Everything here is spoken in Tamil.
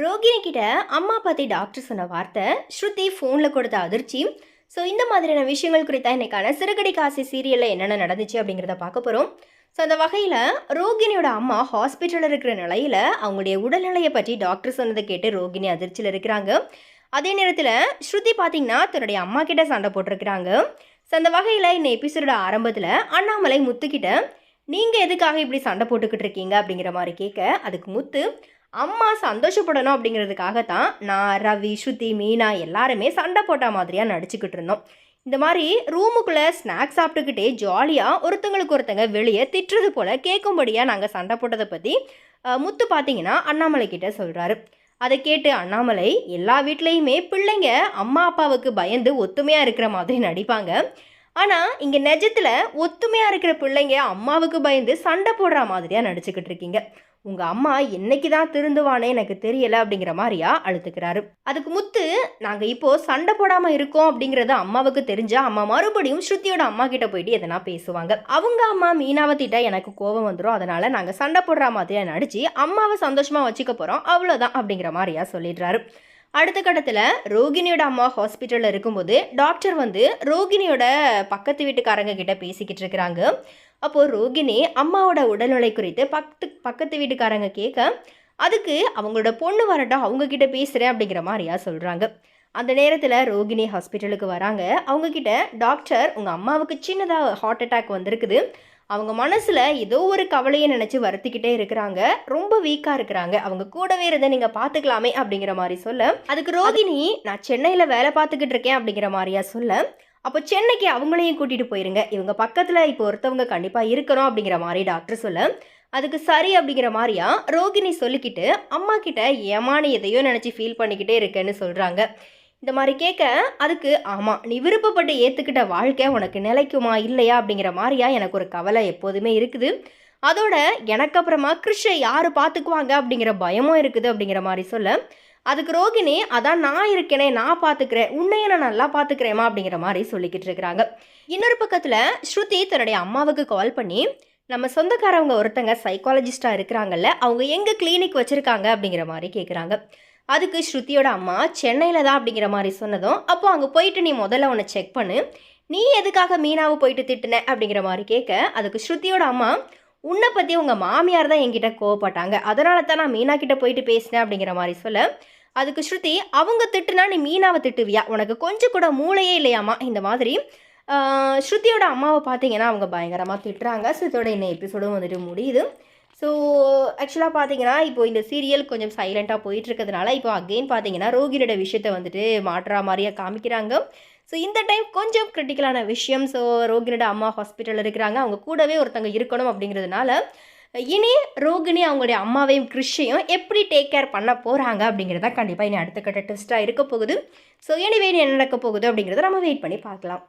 ரோகிணி கிட்ட அம்மா பற்றி டாக்டர் சொன்ன வார்த்தை ஸ்ருதி ஃபோனில் கொடுத்த அதிர்ச்சி. ஸோ இந்த மாதிரியான விஷயங்கள் குறித்த இன்றைக்கான சிறுகடி காசி சீரியலில் என்னென்ன நடந்துச்சு அப்படிங்கிறத பார்க்க போகிறோம் ஸோ அந்த வகையில் ரோகிணியோட அம்மா ஹாஸ்பிட்டலில் இருக்கிற நிலையில் அவங்களுடைய உடல்நிலையை பற்றி டாக்டர் சொன்னதை கேட்டு ரோகிணி அதிர்ச்சியில் இருக்கிறாங்க. அதே நேரத்தில் ஸ்ருதி பார்த்திங்கன்னா தன்னுடைய அம்மா கிட்ட சண்டை போட்டிருக்கிறாங்க. ஸோ அந்த வகையில் இந்த எபிசோட ஆரம்பத்தில் அண்ணாமலை முத்துக்கிட்ட நீங்கள் எதுக்காக இப்படி சண்டை போட்டுக்கிட்டு இருக்கீங்க? அப்படிங்கிற மாதிரி கேட்க அதுக்கு முத்து அம்மா சந்தோஷப்படணும் அப்படிங்கிறதுக்காக தான் நான் ரவி ஸ்ருதி மீனா எல்லாருமே சண்டை போட்ட மாதிரியாக நடிச்சுக்கிட்டு இருந்தோம். இந்த மாதிரி ரூமுக்குள்ளே ஸ்நாக்ஸ் சாப்பிட்டுக்கிட்டே ஜாலியாக ஒருத்தங்களுக்கு ஒருத்தங்க வெளியே திட்டுறது போல் கேட்கும்படியாக நாங்கள் சண்டை போட்டதை பற்றி முத்து பார்த்தீங்கன்னா அண்ணாமலை கிட்ட சொல்கிறாரு அதை கேட்டு அண்ணாமலை எல்லா வீட்லேயுமே பிள்ளைங்க அம்மா அப்பாவுக்கு பயந்து ஒத்துமையாக இருக்கிற மாதிரி நடிப்பாங்க. ஆனால் இங்கே நிஜத்தில் ஒத்துமையாக இருக்கிற பிள்ளைங்க அம்மாவுக்கு பயந்து சண்டை போடுற மாதிரியாக நடிச்சுக்கிட்டு இருக்கீங்க. உங்கள் அம்மா என்னைக்கு தான் திருந்துவானே எனக்கு தெரியலை அப்படிங்கிற மாதிரியா அழுத்துக்கிறாரு. அதுக்கு முத்து நாங்கள் இப்போது சண்டை போடாமல் இருக்கோம் அப்படிங்கிறது அம்மாவுக்கு தெரிஞ்சால் அம்மா மறுபடியும் ஸ்ருதியோட அம்மா கிட்ட போயிட்டு எதனா பேசுவாங்க. அவங்க அம்மா மீனாவை திட்ட எனக்கு கோபம் வந்துடும் அதனால் நாங்கள் சண்டை போடுற மாதிரியா நடிச்சு அம்மாவை சந்தோஷமாக வச்சுக்க போகிறோம் அவ்வளோதான் அப்படிங்கிற மாதிரியா சொல்லிடுறாரு. அடுத்த கட்டத்தில் ரோகிணியோட அம்மா ஹாஸ்பிட்டலில் இருக்கும்போது டாக்டர் வந்து ரோகிணியோட பக்கத்து வீட்டுக்காரங்க கிட்ட பேசிக்கிட்டு இருக்கிறாங்க. அப்போது ரோகிணி அம்மாவோட உடல்நிலை குறித்து பக்கத்து பக்கத்து வீட்டுக்காரங்க கேட்க அதுக்கு அவங்களோட பொண்ணு வரட்டும் அவங்கக்கிட்ட பேசுகிறேன் அப்படிங்கிற மாதிரியா சொல்கிறாங்க அந்த நேரத்தில் ரோகிணி ஹாஸ்பிட்டலுக்கு வராங்க. அவங்கக்கிட்ட டாக்டர் உங்கள் அம்மாவுக்கு சின்னதாக ஹார்ட் அட்டாக் வந்திருக்குது. அவங்க மனசில் ஏதோ ஒரு கவலையை நினச்சி வருத்திக்கிட்டே இருக்கிறாங்க. ரொம்ப வீக்காக இருக்கிறாங்க. அவங்க கூடவே இருந்த நீங்கள் பார்த்துக்கலாமே அப்படிங்கிற மாதிரி சொல்ல அதுக்கு ரோகிணி நான் சென்னையில் வேலை பார்த்துக்கிட்டு இருக்கேன் அப்படிங்கிற மாதிரியா சொல்ல அப்போ சென்னைக்கு அவங்களையும் கூட்டிகிட்டு போயிருங்க. இவங்க பக்கத்தில் இப்போ ஒருத்தவங்க கண்டிப்பாக இருக்கணும் அப்படிங்கிற மாதிரி டாக்டர் சொல்ல அதுக்கு சரி அப்படிங்கிற மாதிரியா ரோகிணி சொல்லிக்கிட்டு அம்மா கிட்ட ஏமானு எதையோ நினச்சி ஃபீல் பண்ணிக்கிட்டே இருக்கேன்னு சொல்கிறாங்க இந்த மாதிரி கேட்க அதுக்கு ஆமாம் நீ விருப்பப்பட்டு ஏற்றுக்கிட்ட வாழ்க்கை உனக்கு நிலைக்குமா இல்லையா? அப்படிங்கிற மாதிரியா எனக்கு ஒரு கவலை எப்போதுமே இருக்குது. அதோட எனக்கு அப்புறமா கிருஷை யார் பார்த்துக்குவாங்க அப்படிங்கிற பயமும் இருக்குது அப்படிங்கிற மாதிரி சொல்ல அதுக்கு ரோகிணி அதான் நான் இருக்கேனே நான் பார்த்துக்கிறேன் உன்னைய நான் நல்லா பார்த்துக்கிறேமா அப்படிங்கிற மாதிரி சொல்லிக்கிட்டு இருக்கிறாங்க. இன்னொரு பக்கத்தில் ஸ்ருதி தன்னுடைய அம்மாவுக்கு கால் பண்ணி நம்ம சொந்தக்காரவங்க ஒருத்தங்க சைக்காலஜிஸ்டாக இருக்கிறாங்கல்ல அவங்க எங்கே கிளினிக் வச்சுருக்காங்க? அப்படிங்கிற மாதிரி கேட்குறாங்க அதுக்கு ஸ்ருதியோட அம்மா சென்னையில் தான் அப்படிங்கிற மாதிரி சொன்னதும் அப்போ அங்கே போயிட்டு நீ முதல்ல உன்னை செக் பண்ணு. நீ எதுக்காக மீனாவை போயிட்டு திட்டுன? அப்படிங்கிற மாதிரி கேட்க அதுக்கு ஸ்ருதியோட அம்மா உன்னை பற்றி உங்கள் மாமியார் தான் என்கிட்ட கோவப்பட்டாங்க. அதனால தான் நான் மீனா கிட்ட போயிட்டு பேசினேன் அப்படிங்கிற மாதிரி சொல்ல அதுக்கு ஸ்ருதி அவங்க திட்டுனா நீ மீனாவை திட்டுவியா? உனக்கு கொஞ்சம் கூட மூளையே இல்லையாமா இந்த மாதிரி ஸ்ருதியோட அம்மாவை பார்த்தீங்கன்னா அவங்க பயங்கரமாக திட்டுறாங்க. ஸ்ருதியோட இதோட எபிசோடும் வந்துட்டு முடியுது. ஸோ ஆக்சுவலாக பார்த்தீங்கன்னா இப்போ இந்த சீரியல் கொஞ்சம் சைலண்ட்டாக போயிட்டு இருக்கிறதுனால இப்போ அகெயின் பார்த்தீங்கன்னா ரோகினோட விஷயத்தை வந்துட்டு மாற்றுற மாதிரியே காமிக்கிறாங்க. ஸோ இந்த டைம் கொஞ்சம் கிரிட்டிக்கலான விஷயம். ஸோ ரோகினோட அம்மா ஹாஸ்பிட்டலில் இருக்கிறாங்க. அவங்க கூடவே ஒருத்தங்க இருக்கணும் அப்படிங்கிறதுனால இனி ரோகிணி அவங்களுடைய அம்மாவையும் கிறிஷையும் எப்படி டேக் கேர் பண்ண போகிறாங்க அப்படிங்கிறத கண்டிப்பாக இனி அடுத்த கட்ட டெஸ்ட்டாக இருக்க போகுது. ஸோ எனிவே என்ன நடக்க போகுது அப்படிங்கிறத நம்ம வெயிட் பண்ணி பார்க்கலாம்.